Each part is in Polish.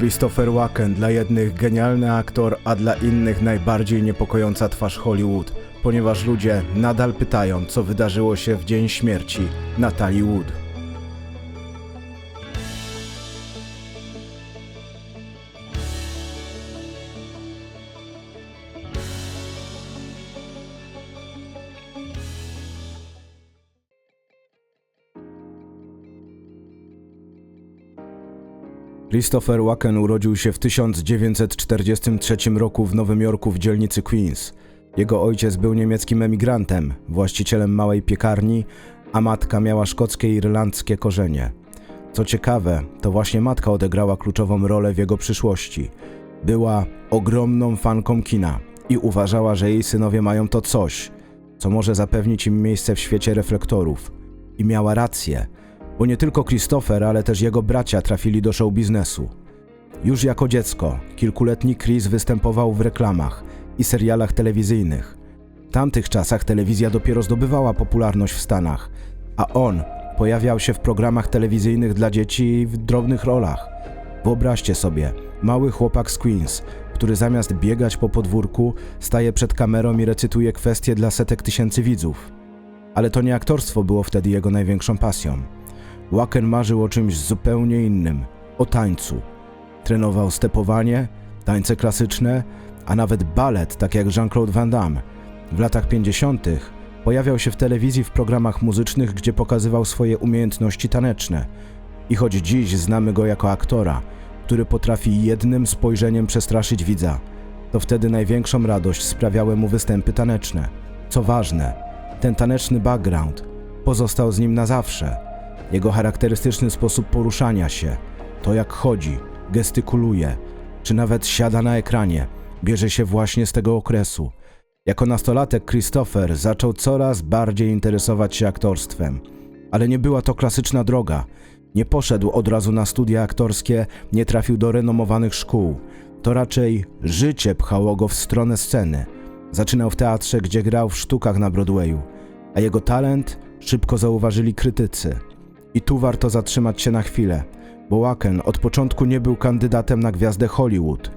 Christopher Walken, dla jednych genialny aktor, a dla innych najbardziej niepokojąca twarz Hollywood, ponieważ ludzie nadal pytają, co wydarzyło się w dzień śmierci Natalii Wood. Christopher Walken urodził się w 1943 roku w Nowym Jorku w dzielnicy Queens. Jego ojciec był niemieckim emigrantem, właścicielem małej piekarni, a matka miała szkockie i irlandzkie korzenie. Co ciekawe, to właśnie matka odegrała kluczową rolę w jego przyszłości. Była ogromną fanką kina i uważała, że jej synowie mają to coś, co może zapewnić im miejsce w świecie reflektorów. I miała rację, bo nie tylko Christopher, ale też jego bracia trafili do show biznesu. Już jako dziecko, kilkuletni Chris występował w reklamach i serialach telewizyjnych. W tamtych czasach telewizja dopiero zdobywała popularność w Stanach, a on pojawiał się w programach telewizyjnych dla dzieci w drobnych rolach. Wyobraźcie sobie, mały chłopak z Queens, który zamiast biegać po podwórku, staje przed kamerą i recytuje kwestie dla setek tysięcy widzów. Ale to nie aktorstwo było wtedy jego największą pasją. Waken marzył o czymś zupełnie innym o tańcu. Trenował stepowanie, tańce klasyczne, a nawet balet, tak jak Jean-Claude Van Damme. W latach 50. pojawiał się w telewizji w programach muzycznych, gdzie pokazywał swoje umiejętności taneczne. I choć dziś znamy go jako aktora, który potrafi jednym spojrzeniem przestraszyć widza, to wtedy największą radość sprawiały mu występy taneczne. Co ważne, ten taneczny background pozostał z nim na zawsze. Jego charakterystyczny sposób poruszania się, to jak chodzi, gestykuluje, czy nawet siada na ekranie, bierze się właśnie z tego okresu. Jako nastolatek Christopher zaczął coraz bardziej interesować się aktorstwem, ale nie była to klasyczna droga. Nie poszedł od razu na studia aktorskie, nie trafił do renomowanych szkół. To raczej życie pchało go w stronę sceny. Zaczynał w teatrze, gdzie grał w sztukach na Broadwayu, a jego talent szybko zauważyli krytycy. I tu warto zatrzymać się na chwilę, bo Waken od początku nie był kandydatem na gwiazdę Hollywood.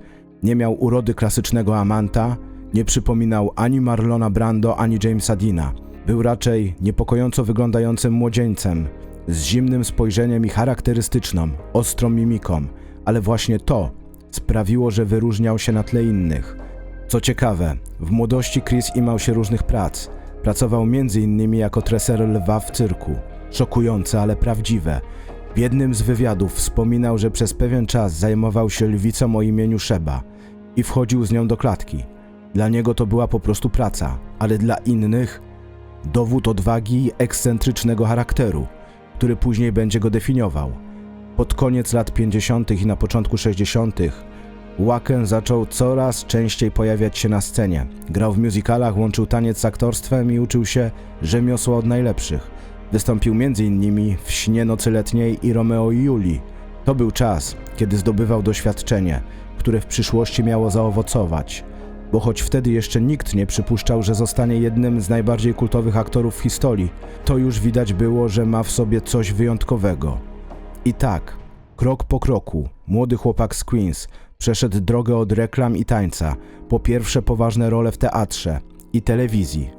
Nie miał urody klasycznego amanta, nie przypominał ani Marlona Brando, ani Jamesa Dina. Był raczej niepokojąco wyglądającym młodzieńcem, z zimnym spojrzeniem i charakterystyczną, ostrą mimiką, ale właśnie to sprawiło, że wyróżniał się na tle innych. Co ciekawe, w młodości Chris imał się różnych prac. Pracował m.in. jako treser lwa w cyrku. Szokujące, ale prawdziwe. W jednym z wywiadów wspominał, że przez pewien czas zajmował się lwicą o imieniu Szeba i wchodził z nią do klatki. Dla niego to była po prostu praca, ale dla innych dowód odwagi i ekscentrycznego charakteru, który później będzie go definiował. Pod koniec lat 50. i na początku 60. Waken zaczął coraz częściej pojawiać się na scenie. Grał w musicalach, łączył taniec z aktorstwem i uczył się rzemiosła od najlepszych. Wystąpił m.in. w Śnie Nocy Letniej i Romeo i Julii. To był czas, kiedy zdobywał doświadczenie, które w przyszłości miało zaowocować. Bo choć wtedy jeszcze nikt nie przypuszczał, że zostanie jednym z najbardziej kultowych aktorów w historii, to już widać było, że ma w sobie coś wyjątkowego. I tak, krok po kroku, młody chłopak z Queens przeszedł drogę od reklam i tańca, po pierwsze poważne role w teatrze i telewizji.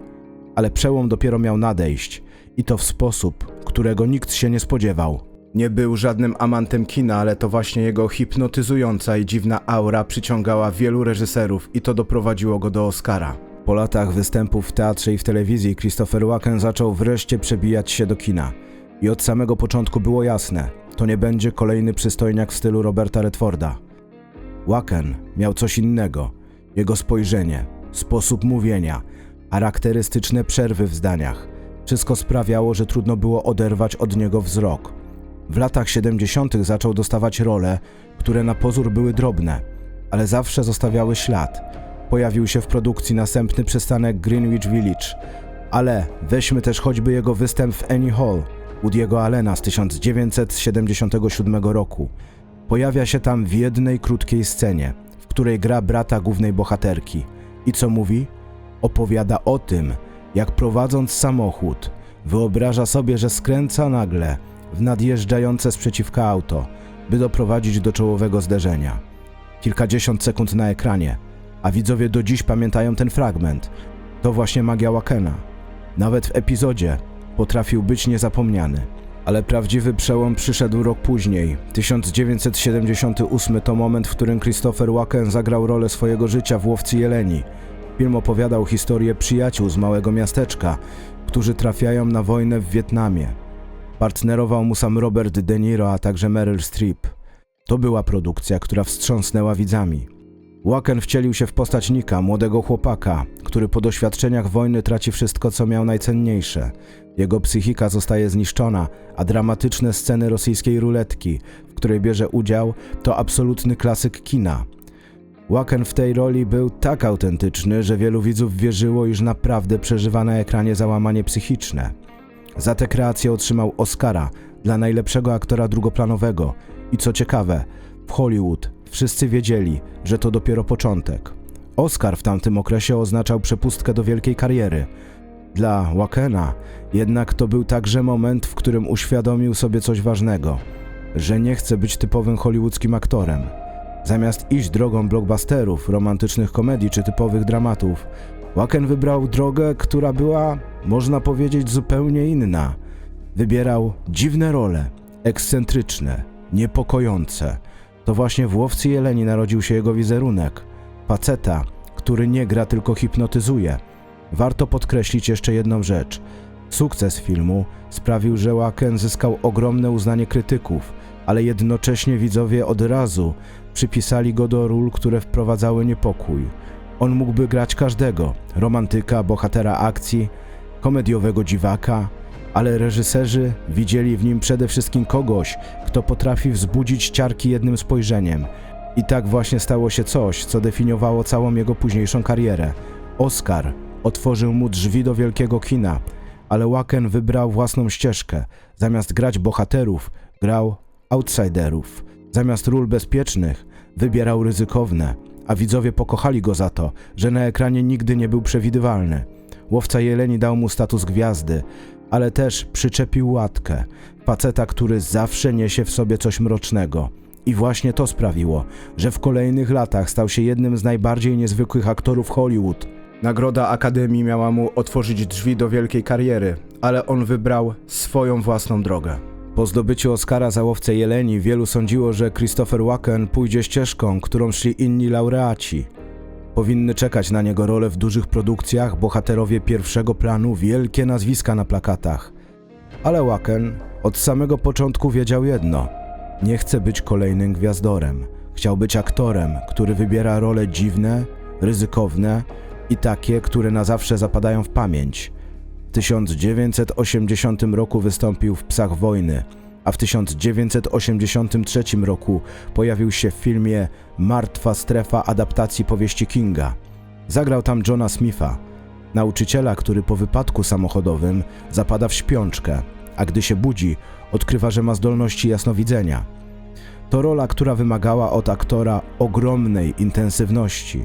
Ale przełom dopiero miał nadejść i to w sposób, którego nikt się nie spodziewał. Nie był żadnym amantem kina, ale to właśnie jego hipnotyzująca i dziwna aura przyciągała wielu reżyserów i to doprowadziło go do Oscara. Po latach występów w teatrze i w telewizji Christopher Walken zaczął wreszcie przebijać się do kina. I od samego początku było jasne, to nie będzie kolejny przystojniak w stylu Roberta Redforda. Waken miał coś innego. Jego spojrzenie, sposób mówienia, charakterystyczne przerwy w zdaniach. Wszystko sprawiało, że trudno było oderwać od niego wzrok. W latach 70. zaczął dostawać role, które na pozór były drobne, ale zawsze zostawiały ślad. Pojawił się w produkcji następny przystanek Greenwich Village, ale weźmy też choćby jego występ w Annie Hall Woody'ego Allena z 1977 roku. Pojawia się tam w jednej krótkiej scenie, w której gra brata głównej bohaterki. I co mówi? Opowiada o tym, jak prowadząc samochód, wyobraża sobie, że skręca nagle w nadjeżdżające sprzeciwka auto, by doprowadzić do czołowego zderzenia. Kilkadziesiąt sekund na ekranie, a widzowie do dziś pamiętają ten fragment. To właśnie magia Wakena. Nawet w epizodzie potrafił być niezapomniany. Ale prawdziwy przełom przyszedł rok później. 1978 to moment, w którym Christopher Walken zagrał rolę swojego życia w Łowcy Jeleni. Film opowiadał historię przyjaciół z małego miasteczka, którzy trafiają na wojnę w Wietnamie. Partnerował mu sam Robert De Niro, a także Meryl Streep. To była produkcja, która wstrząsnęła widzami. Walken wcielił się w postać Nika, młodego chłopaka, który po doświadczeniach wojny traci wszystko, co miał najcenniejsze. Jego psychika zostaje zniszczona, a dramatyczne sceny rosyjskiej ruletki, w której bierze udział, to absolutny klasyk kina. Walken w tej roli był tak autentyczny, że wielu widzów wierzyło, iż naprawdę przeżywa na ekranie załamanie psychiczne. Za tę kreację otrzymał Oscara dla najlepszego aktora drugoplanowego i co ciekawe, w Hollywood wszyscy wiedzieli, że to dopiero początek. Oscar w tamtym okresie oznaczał przepustkę do wielkiej kariery. Dla Wakena jednak to był także moment, w którym uświadomił sobie coś ważnego, że nie chce być typowym hollywoodzkim aktorem. Zamiast iść drogą blockbusterów, romantycznych komedii czy typowych dramatów, Waken wybrał drogę, która była, można powiedzieć, zupełnie inna. Wybierał dziwne role, ekscentryczne, niepokojące. To właśnie w Łowcy Jeleni narodził się jego wizerunek. Faceta, który nie gra, tylko hipnotyzuje. Warto podkreślić jeszcze jedną rzecz. Sukces filmu sprawił, że Waken zyskał ogromne uznanie krytyków, ale jednocześnie widzowie od razu przypisali go do ról, które wprowadzały niepokój. On mógłby grać każdego romantyka, bohatera akcji, komediowego dziwaka, ale reżyserzy widzieli w nim przede wszystkim kogoś, kto potrafi wzbudzić ciarki jednym spojrzeniem. I tak właśnie stało się coś, co definiowało całą jego późniejszą karierę. Oscar otworzył mu drzwi do wielkiego kina, ale Waken wybrał własną ścieżkę. Zamiast grać bohaterów, grał outsiderów. Zamiast ról bezpiecznych, wybierał ryzykowne, a widzowie pokochali go za to, że na ekranie nigdy nie był przewidywalny. Łowca Jeleni dał mu status gwiazdy, ale też przyczepił łatkę. Faceta, który zawsze niesie w sobie coś mrocznego. I właśnie to sprawiło, że w kolejnych latach stał się jednym z najbardziej niezwykłych aktorów Hollywood. Nagroda Akademii miała mu otworzyć drzwi do wielkiej kariery, ale on wybrał swoją własną drogę. Po zdobyciu Oscara za łowcę Jeleni wielu sądziło, że Christopher Walken pójdzie ścieżką, którą szli inni laureaci. Powinny czekać na niego role w dużych produkcjach, bohaterowie pierwszego planu, wielkie nazwiska na plakatach. Ale Waken od samego początku wiedział jedno: nie chce być kolejnym gwiazdorem. Chciał być aktorem, który wybiera role dziwne, ryzykowne i takie, które na zawsze zapadają w pamięć. W 1980 roku wystąpił w Psach Wojny, a w 1983 roku pojawił się w filmie Martwa strefa adaptacji powieści Kinga. Zagrał tam Johna Smitha, nauczyciela, który po wypadku samochodowym zapada w śpiączkę, a gdy się budzi, odkrywa, że ma zdolności jasnowidzenia. To rola, która wymagała od aktora ogromnej intensywności,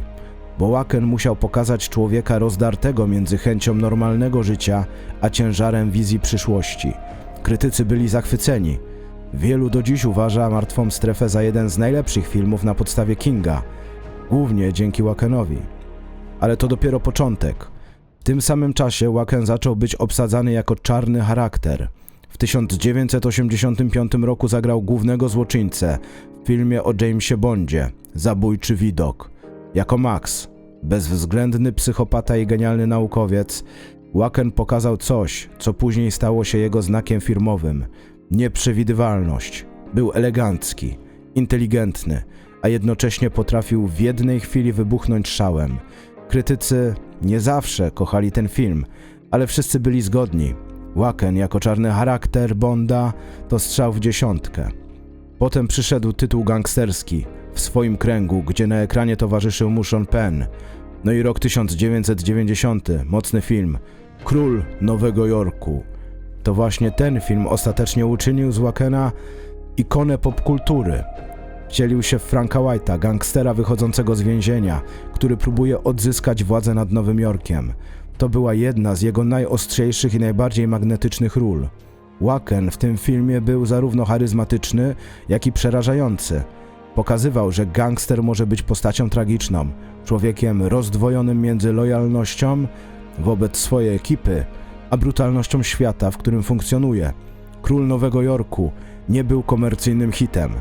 bo Waken musiał pokazać człowieka rozdartego między chęcią normalnego życia, a ciężarem wizji przyszłości. Krytycy byli zachwyceni. Wielu do dziś uważa Martwą Strefę za jeden z najlepszych filmów na podstawie Kinga, głównie dzięki Wakenowi. Ale to dopiero początek. W tym samym czasie Waken zaczął być obsadzany jako czarny charakter. W 1985 roku zagrał głównego złoczyńcę w filmie o Jamesie Bondzie Zabójczy widok. Jako Max, bezwzględny psychopata i genialny naukowiec, Waken pokazał coś, co później stało się jego znakiem firmowym. Nieprzewidywalność. Był elegancki, inteligentny, a jednocześnie potrafił w jednej chwili wybuchnąć szałem. Krytycy nie zawsze kochali ten film, ale wszyscy byli zgodni. Waken jako czarny charakter Bonda to strzał w dziesiątkę. Potem przyszedł tytuł gangsterski w swoim kręgu, gdzie na ekranie towarzyszył mu Sean Penn. No i rok 1990, mocny film Król Nowego Jorku. To właśnie ten film ostatecznie uczynił z Wakena ikonę popkultury. Wcielił się w Franka White'a, gangstera wychodzącego z więzienia, który próbuje odzyskać władzę nad Nowym Jorkiem. To była jedna z jego najostrzejszych i najbardziej magnetycznych ról. Waken w tym filmie był zarówno charyzmatyczny, jak i przerażający. Pokazywał, że gangster może być postacią tragiczną, człowiekiem rozdwojonym między lojalnością wobec swojej ekipy, a brutalnością świata, w którym funkcjonuje. Król Nowego Jorku nie był komercyjnym hitem,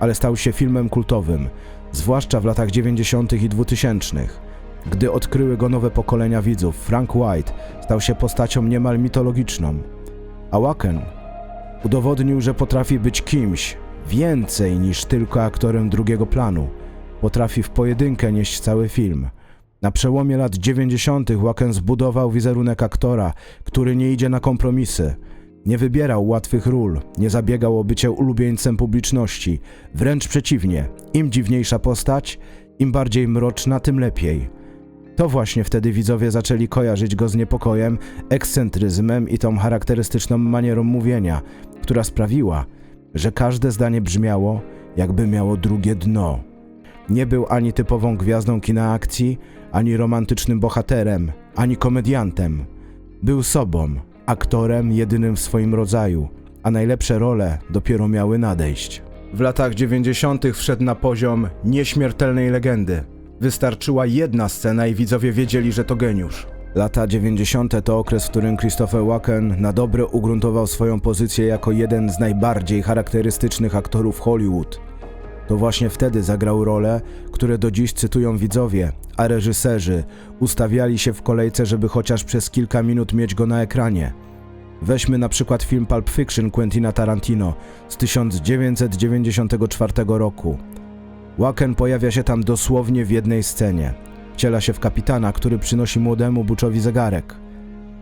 ale stał się filmem kultowym, zwłaszcza w latach 90. i 2000. Gdy odkryły go nowe pokolenia widzów, Frank White stał się postacią niemal mitologiczną. A Waken udowodnił, że potrafi być kimś więcej niż tylko aktorem drugiego planu. Potrafi w pojedynkę nieść cały film. Na przełomie lat 90. Waken zbudował wizerunek aktora, który nie idzie na kompromisy. Nie wybierał łatwych ról, nie zabiegał o bycie ulubieńcem publiczności. Wręcz przeciwnie, im dziwniejsza postać, im bardziej mroczna, tym lepiej. To właśnie wtedy widzowie zaczęli kojarzyć go z niepokojem, ekscentryzmem i tą charakterystyczną manierą mówienia, która sprawiła, że każde zdanie brzmiało, jakby miało drugie dno. Nie był ani typową gwiazdą kina akcji, ani romantycznym bohaterem, ani komediantem. Był sobą, aktorem jedynym w swoim rodzaju, a najlepsze role dopiero miały nadejść. W latach 90. wszedł na poziom nieśmiertelnej legendy. Wystarczyła jedna scena i widzowie wiedzieli, że to geniusz. Lata 90. to okres, w którym Christopher Walken na dobre ugruntował swoją pozycję jako jeden z najbardziej charakterystycznych aktorów Hollywood. To właśnie wtedy zagrał role, które do dziś cytują widzowie, a reżyserzy ustawiali się w kolejce, żeby chociaż przez kilka minut mieć go na ekranie. Weźmy na przykład film Pulp Fiction Quentina Tarantino z 1994 roku. Waken pojawia się tam dosłownie w jednej scenie. Wciela się w kapitana, który przynosi młodemu Butchowi zegarek.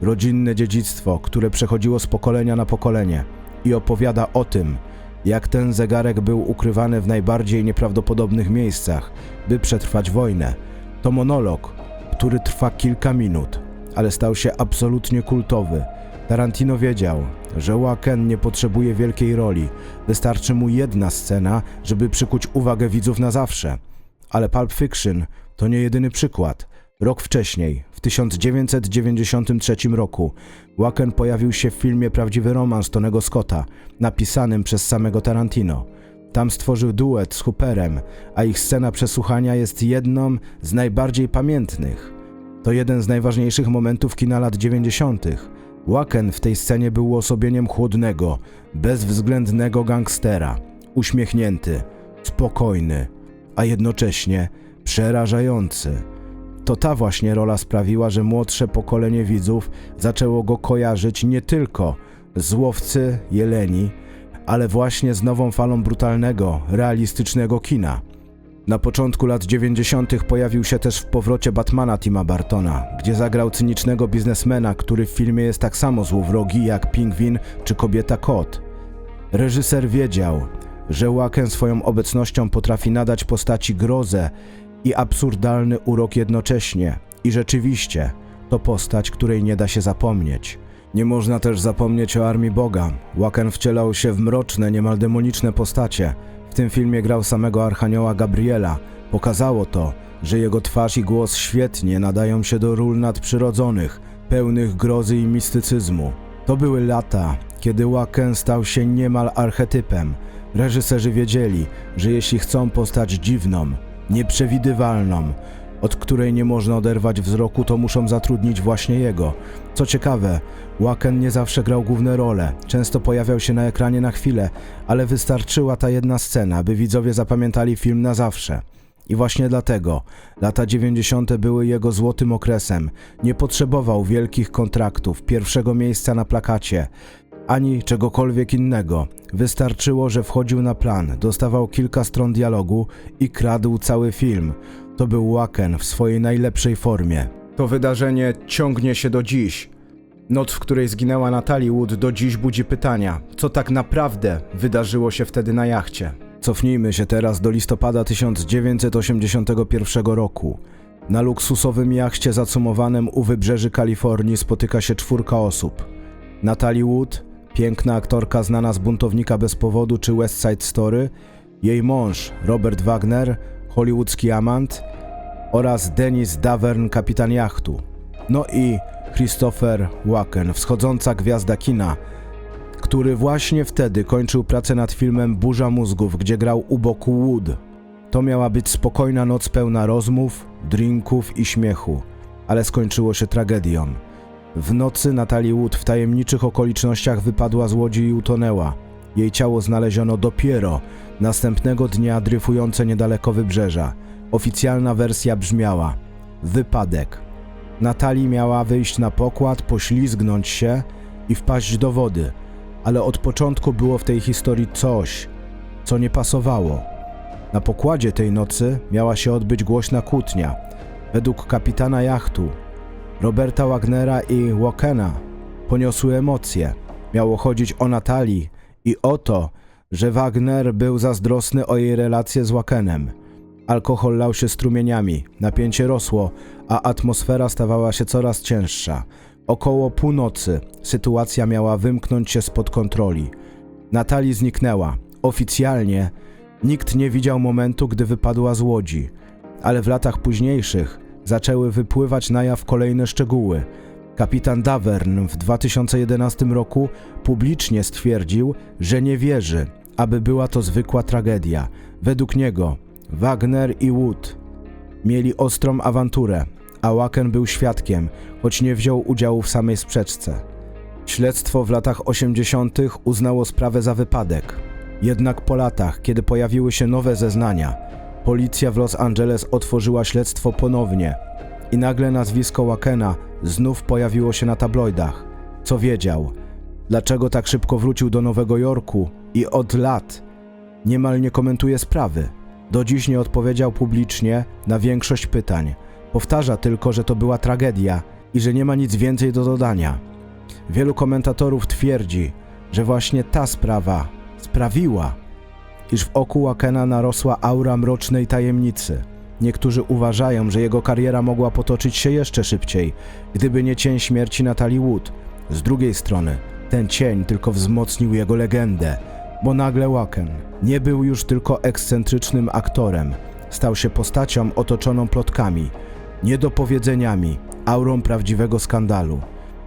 Rodzinne dziedzictwo, które przechodziło z pokolenia na pokolenie i opowiada o tym, jak ten zegarek był ukrywany w najbardziej nieprawdopodobnych miejscach, by przetrwać wojnę. To monolog, który trwa kilka minut, ale stał się absolutnie kultowy. Tarantino wiedział, że Waken nie potrzebuje wielkiej roli, wystarczy mu jedna scena, żeby przykuć uwagę widzów na zawsze. Ale Pulp Fiction to nie jedyny przykład. Rok wcześniej, w 1993 roku, Waken pojawił się w filmie Prawdziwy romans Tonego Scotta, napisanym przez samego Tarantino. Tam stworzył duet z Hooperem, a ich scena przesłuchania jest jedną z najbardziej pamiętnych. To jeden z najważniejszych momentów kina lat 90. Waken w tej scenie był uosobieniem chłodnego, bezwzględnego gangstera, uśmiechnięty, spokojny, a jednocześnie przerażający. To ta właśnie rola sprawiła, że młodsze pokolenie widzów zaczęło go kojarzyć nie tylko z łowcy jeleni, ale właśnie z nową falą brutalnego, realistycznego kina. Na początku lat 90. pojawił się też w powrocie Batmana Tima Bartona, gdzie zagrał cynicznego biznesmena, który w filmie jest tak samo złowrogi jak Pingwin czy Kobieta Kot. Reżyser wiedział, że Waken swoją obecnością potrafi nadać postaci grozę i absurdalny urok jednocześnie. I rzeczywiście, to postać, której nie da się zapomnieć. Nie można też zapomnieć o Armii Boga. Waken wcielał się w mroczne, niemal demoniczne postacie. W tym filmie grał samego Archanioła Gabriela. Pokazało to, że jego twarz i głos świetnie nadają się do ról nadprzyrodzonych, pełnych grozy i mistycyzmu. To były lata, kiedy Waken stał się niemal archetypem. Reżyserzy wiedzieli, że jeśli chcą postać dziwną, nieprzewidywalną, od której nie można oderwać wzroku, to muszą zatrudnić właśnie jego. Co ciekawe, Waken nie zawsze grał główne role, często pojawiał się na ekranie na chwilę, ale wystarczyła ta jedna scena, by widzowie zapamiętali film na zawsze. I właśnie dlatego lata 90. były jego złotym okresem. Nie potrzebował wielkich kontraktów, pierwszego miejsca na plakacie, ani czegokolwiek innego. Wystarczyło, że wchodził na plan, dostawał kilka stron dialogu i kradł cały film. To był Waken w swojej najlepszej formie. To wydarzenie ciągnie się do dziś. Noc, w której zginęła Natalie Wood, do dziś budzi pytania, co tak naprawdę wydarzyło się wtedy na jachcie. Cofnijmy się teraz do listopada 1981 roku. Na luksusowym jachcie zacumowanym u wybrzeży Kalifornii spotyka się czwórka osób. Natalie Wood, piękna aktorka znana z Buntownika bez powodu czy West Side Story, jej mąż Robert Wagner, hollywoodzki amant oraz Dennis Davern, kapitan jachtu. No i Christopher Waken, wschodząca gwiazda kina, który właśnie wtedy kończył pracę nad filmem Burza Mózgów, gdzie grał u boku Wood. To miała być spokojna noc pełna rozmów, drinków i śmiechu, ale skończyło się tragedią. W nocy Natalie Wood w tajemniczych okolicznościach wypadła z łodzi i utonęła. Jej ciało znaleziono dopiero następnego dnia dryfujące niedaleko wybrzeża. Oficjalna wersja brzmiała: wypadek. Natalii miała wyjść na pokład, poślizgnąć się i wpaść do wody, ale od początku było w tej historii coś, co nie pasowało. Na pokładzie tej nocy miała się odbyć głośna kłótnia. Według kapitana jachtu, Roberta Wagnera i Walkena, poniosły emocje. Miało chodzić o Natalii i o to, że Wagner był zazdrosny o jej relacje z Walkenem. Alkohol lał się strumieniami, napięcie rosło, a atmosfera stawała się coraz cięższa. Około północy sytuacja miała wymknąć się spod kontroli. Natalii zniknęła. Oficjalnie nikt nie widział momentu, gdy wypadła z łodzi, ale w latach późniejszych zaczęły wypływać na jaw kolejne szczegóły. Kapitan Davern w 2011 roku publicznie stwierdził, że nie wierzy, aby była to zwykła tragedia. Według niego Wagner i Wood mieli ostrą awanturę, a Waken był świadkiem, choć nie wziął udziału w samej sprzeczce. Śledztwo w latach 80. uznało sprawę za wypadek. Jednak po latach, kiedy pojawiły się nowe zeznania, policja w Los Angeles otworzyła śledztwo ponownie i nagle nazwisko Wakena znów pojawiło się na tabloidach. Co wiedział? Dlaczego tak szybko wrócił do Nowego Jorku i od lat niemal nie komentuje sprawy? Do dziś nie odpowiedział publicznie na większość pytań. Powtarza tylko, że to była tragedia i że nie ma nic więcej do dodania. Wielu komentatorów twierdzi, że właśnie ta sprawa sprawiła, iż w oku Wakena narosła aura mrocznej tajemnicy. Niektórzy uważają, że jego kariera mogła potoczyć się jeszcze szybciej, gdyby nie cień śmierci Natalie Wood. Z drugiej strony, ten cień tylko wzmocnił jego legendę, bo nagle Waken nie był już tylko ekscentrycznym aktorem, stał się postacią otoczoną plotkami, niedopowiedzeniami, aurą prawdziwego skandalu.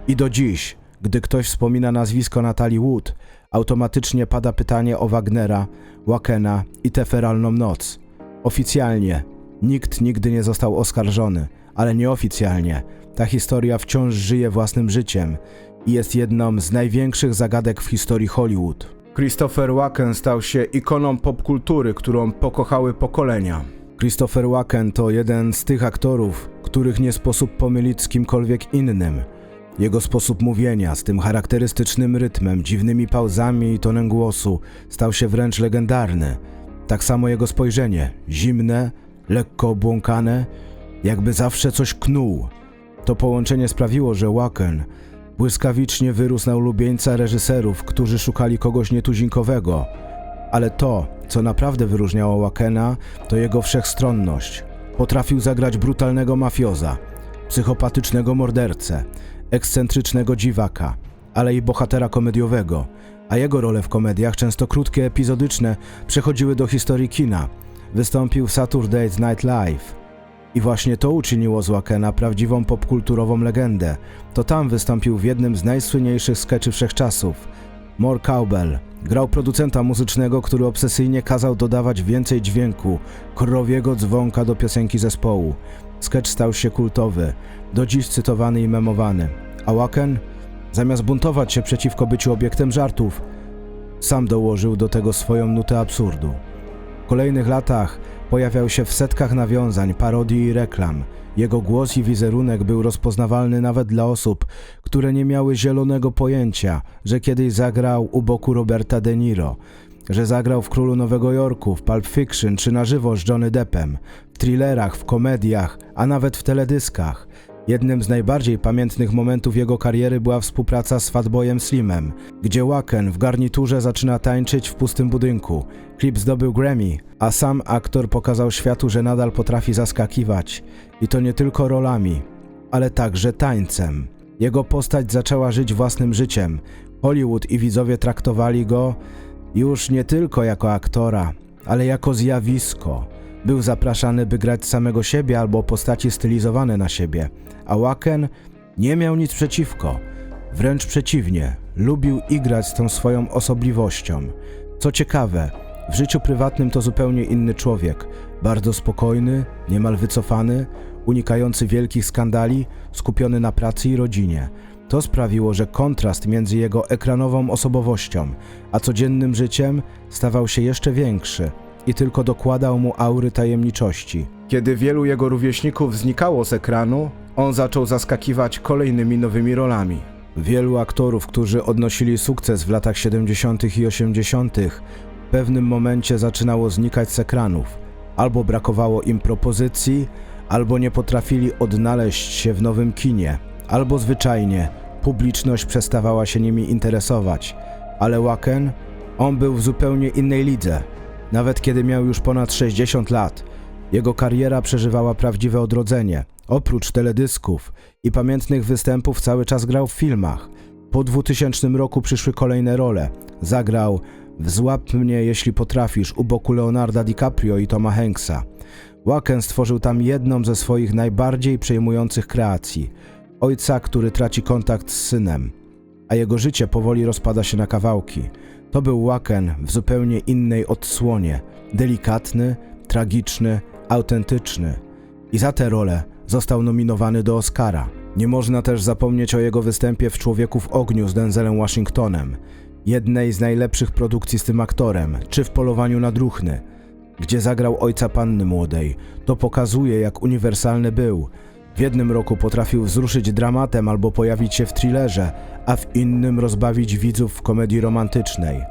I do dziś, gdy ktoś wspomina nazwisko Natalii Wood, automatycznie pada pytanie o Wagnera, Wakena i tę feralną noc. Oficjalnie nikt nigdy nie został oskarżony, ale nieoficjalnie ta historia wciąż żyje własnym życiem i jest jedną z największych zagadek w historii Hollywood. Christopher Walken stał się ikoną popkultury, którą pokochały pokolenia. Christopher Walken to jeden z tych aktorów, których nie sposób pomylić z kimkolwiek innym. Jego sposób mówienia z tym charakterystycznym rytmem, dziwnymi pauzami i tonem głosu stał się wręcz legendarny. Tak samo jego spojrzenie, zimne, lekko obłąkane, jakby zawsze coś knuł. To połączenie sprawiło, że Waken błyskawicznie wyrósł na ulubieńca reżyserów, którzy szukali kogoś nietuzinkowego. Ale to, co naprawdę wyróżniało Wakena, to jego wszechstronność. Potrafił zagrać brutalnego mafioza, psychopatycznego mordercę, ekscentrycznego dziwaka, ale i bohatera komediowego, a jego role w komediach, często krótkie, epizodyczne, przechodziły do historii kina. Wystąpił w Saturday Night Live. I właśnie to uczyniło z Wakena prawdziwą popkulturową legendę. To tam wystąpił w jednym z najsłynniejszych skeczy wszechczasów. More Cowbell grał producenta muzycznego, który obsesyjnie kazał dodawać więcej dźwięku, krowiego dzwonka do piosenki zespołu. Sketch stał się kultowy, do dziś cytowany i memowany. A Waken, zamiast buntować się przeciwko byciu obiektem żartów, sam dołożył do tego swoją nutę absurdu. W kolejnych latach pojawiał się w setkach nawiązań, parodii i reklam. Jego głos i wizerunek był rozpoznawalny nawet dla osób, które nie miały zielonego pojęcia, że kiedyś zagrał u boku Roberta De Niro, że zagrał w Królu Nowego Jorku, w Pulp Fiction czy na żywo z Johnny Deppem, w thrillerach, w komediach, a nawet w teledyskach. Jednym z najbardziej pamiętnych momentów jego kariery była współpraca z Fatboyem Slimem, gdzie Waken w garniturze zaczyna tańczyć w pustym budynku. Klip zdobył Grammy, a sam aktor pokazał światu, że nadal potrafi zaskakiwać. I to nie tylko rolami, ale także tańcem. Jego postać zaczęła żyć własnym życiem. Hollywood i widzowie traktowali go już nie tylko jako aktora, ale jako zjawisko. Był zapraszany, by grać samego siebie albo postaci stylizowane na siebie, a Waken nie miał nic przeciwko. Wręcz przeciwnie, lubił igrać z tą swoją osobliwością. Co ciekawe, w życiu prywatnym to zupełnie inny człowiek. Bardzo spokojny, niemal wycofany, unikający wielkich skandali, skupiony na pracy i rodzinie. To sprawiło, że kontrast między jego ekranową osobowością a codziennym życiem stawał się jeszcze większy i tylko dokładał mu aury tajemniczości. Kiedy wielu jego rówieśników znikało z ekranu, on zaczął zaskakiwać kolejnymi nowymi rolami. Wielu aktorów, którzy odnosili sukces w latach 70. i 80., w pewnym momencie zaczynało znikać z ekranów. Albo brakowało im propozycji, albo nie potrafili odnaleźć się w nowym kinie, albo zwyczajnie publiczność przestawała się nimi interesować. Ale Waken, on był w zupełnie innej lidze. Nawet kiedy miał już ponad 60 lat, jego kariera przeżywała prawdziwe odrodzenie. Oprócz teledysków i pamiętnych występów cały czas grał w filmach. Po 2000 roku przyszły kolejne role. Zagrał w Złap mnie jeśli potrafisz u boku Leonarda DiCaprio i Toma Hanksa. Waken stworzył tam jedną ze swoich najbardziej przejmujących kreacji. Ojca, który traci kontakt z synem, a jego życie powoli rozpada się na kawałki. To był Waken w zupełnie innej odsłonie. Delikatny, tragiczny, autentyczny. I za tę rolę został nominowany do Oscara. Nie można też zapomnieć o jego występie w Człowieku w ogniu z Denzelem Washingtonem, jednej z najlepszych produkcji z tym aktorem, czy w Polowaniu na Druchny, gdzie zagrał ojca panny młodej. To pokazuje, jak uniwersalny był. W jednym roku potrafił wzruszyć dramatem albo pojawić się w thrillerze, a w innym rozbawić widzów w komedii romantycznej.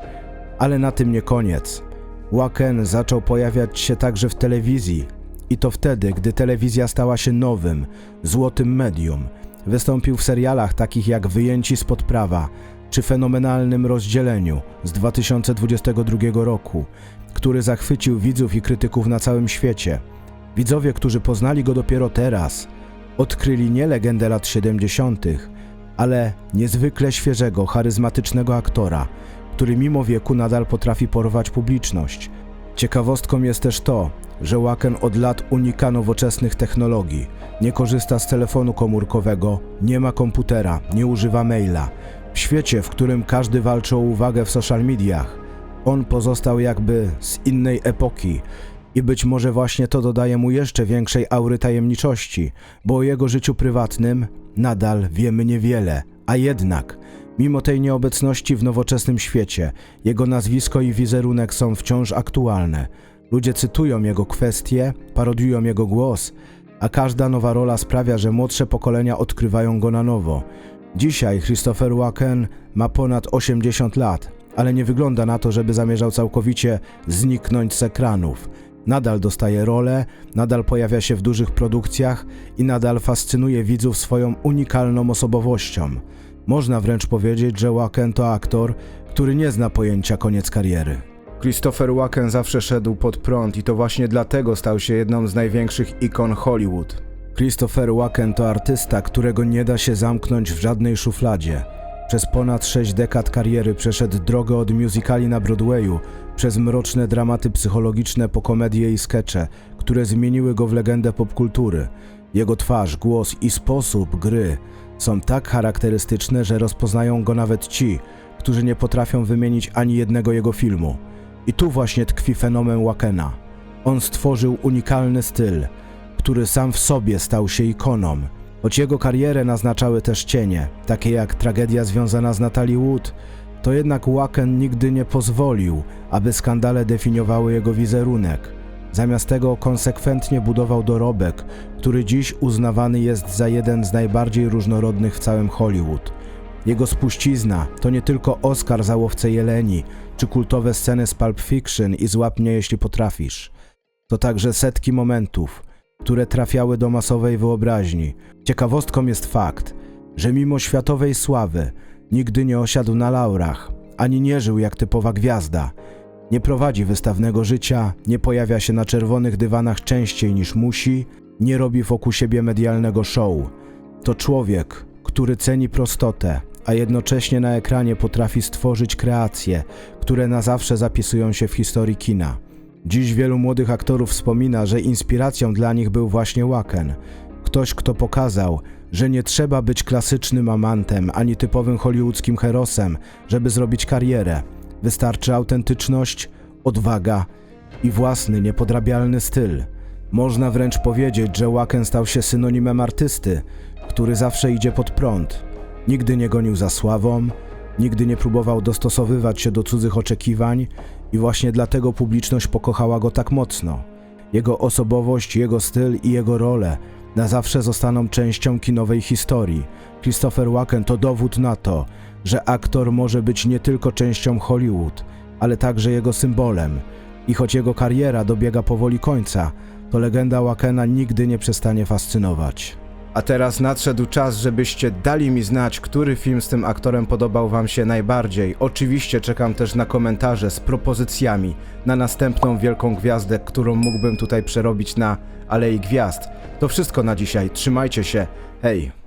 Ale na tym nie koniec. Waken zaczął pojawiać się także w telewizji, i to wtedy, gdy telewizja stała się nowym, złotym medium. Wystąpił w serialach takich jak Wyjęci spod prawa czy Fenomenalnym rozdzieleniu z 2022 roku, który zachwycił widzów i krytyków na całym świecie. Widzowie, którzy poznali go dopiero teraz, odkryli nie legendę lat 70., ale niezwykle świeżego, charyzmatycznego aktora, który mimo wieku nadal potrafi porwać publiczność. Ciekawostką jest też to, że Waken od lat unika nowoczesnych technologii. Nie korzysta z telefonu komórkowego, nie ma komputera, nie używa maila. W świecie, w którym każdy walczy o uwagę w social mediach, on pozostał jakby z innej epoki. I być może właśnie to dodaje mu jeszcze większej aury tajemniczości, bo o jego życiu prywatnym nadal wiemy niewiele, a jednak, mimo tej nieobecności w nowoczesnym świecie, jego nazwisko i wizerunek są wciąż aktualne. Ludzie cytują jego kwestie, parodiują jego głos, a każda nowa rola sprawia, że młodsze pokolenia odkrywają go na nowo. Dzisiaj Christopher Waken ma ponad 80 lat, ale nie wygląda na to, żeby zamierzał całkowicie zniknąć z ekranów. Nadal dostaje role, nadal pojawia się w dużych produkcjach i nadal fascynuje widzów swoją unikalną osobowością. Można wręcz powiedzieć, że Waken to aktor, który nie zna pojęcia koniec kariery. Christopher Waken zawsze szedł pod prąd i to właśnie dlatego stał się jedną z największych ikon Hollywood. Christopher Waken to artysta, którego nie da się zamknąć w żadnej szufladzie. Przez ponad sześć dekad kariery przeszedł drogę od musicali na Broadwayu, przez mroczne dramaty psychologiczne po komedie i skecze, które zmieniły go w legendę popkultury. Jego twarz, głos i sposób gry są tak charakterystyczne, że rozpoznają go nawet ci, którzy nie potrafią wymienić ani jednego jego filmu. I tu właśnie tkwi fenomen Wakena. On stworzył unikalny styl, który sam w sobie stał się ikoną. Choć jego karierę naznaczały też cienie, takie jak tragedia związana z Natalie Wood, to jednak Waken nigdy nie pozwolił, aby skandale definiowały jego wizerunek. Zamiast tego konsekwentnie budował dorobek, który dziś uznawany jest za jeden z najbardziej różnorodnych w całym Hollywood. Jego spuścizna to nie tylko Oscar za łowcę jeleni, czy kultowe sceny z Pulp Fiction i Złap mnie jeśli potrafisz. To także setki momentów, które trafiały do masowej wyobraźni. Ciekawostką jest fakt, że mimo światowej sławy nigdy nie osiadł na laurach, ani nie żył jak typowa gwiazda. Nie prowadzi wystawnego życia, nie pojawia się na czerwonych dywanach częściej niż musi, nie robi wokół siebie medialnego show. To człowiek, który ceni prostotę, a jednocześnie na ekranie potrafi stworzyć kreacje, które na zawsze zapisują się w historii kina. Dziś wielu młodych aktorów wspomina, że inspiracją dla nich był właśnie Waken. Ktoś, kto pokazał, że nie trzeba być klasycznym amantem ani typowym hollywoodzkim herosem, żeby zrobić karierę. Wystarczy autentyczność, odwaga i własny, niepodrabialny styl. Można wręcz powiedzieć, że Wacken stał się synonimem artysty, który zawsze idzie pod prąd. Nigdy nie gonił za sławą, nigdy nie próbował dostosowywać się do cudzych oczekiwań i właśnie dlatego publiczność pokochała go tak mocno. Jego osobowość, jego styl i jego role na zawsze zostaną częścią kinowej historii. Christopher Walken to dowód na to, że aktor może być nie tylko częścią Hollywood, ale także jego symbolem. I choć jego kariera dobiega powoli końca, to legenda Walkena nigdy nie przestanie fascynować. A teraz nadszedł czas, żebyście dali mi znać, który film z tym aktorem podobał Wam się najbardziej. Oczywiście czekam też na komentarze z propozycjami na następną wielką gwiazdę, którą mógłbym tutaj przerobić na Alei Gwiazd. To wszystko na dzisiaj. Trzymajcie się. Hej!